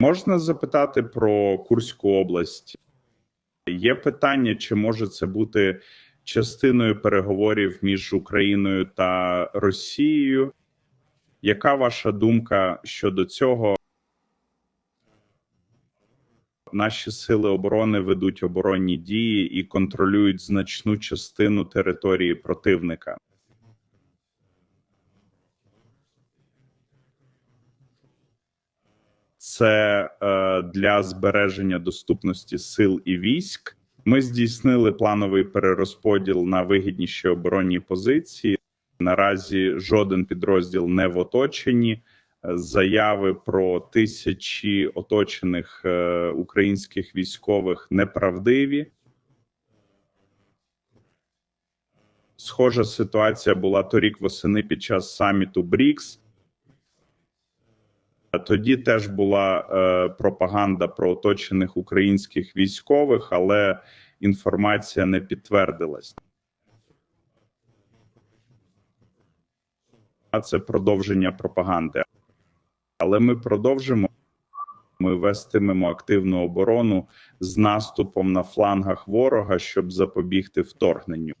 Можна запитати про Курську область? Є питання, чи може це бути частиною переговорів між Україною та Росією? Яка ваша думка щодо цього? Наші сили оборони ведуть оборонні дії і контролюють значну частину території противника. Це е, для збереження доступності сил і військ. Ми здійснили плановий перерозподіл на вигідніші оборонні позиції. Наразі жоден підрозділ не в оточенні. Заяви про тисячі оточених е, українських військових неправдиві. Схожа ситуація була торік восени під час саміту БРІКС. Тоді теж була е, пропаганда про оточених українських військових, але інформація не підтвердилась. А це продовження пропаганди. Але ми продовжимо. Ми вестимемо активну оборону з наступом на флангах ворога, щоб запобігти вторгненню.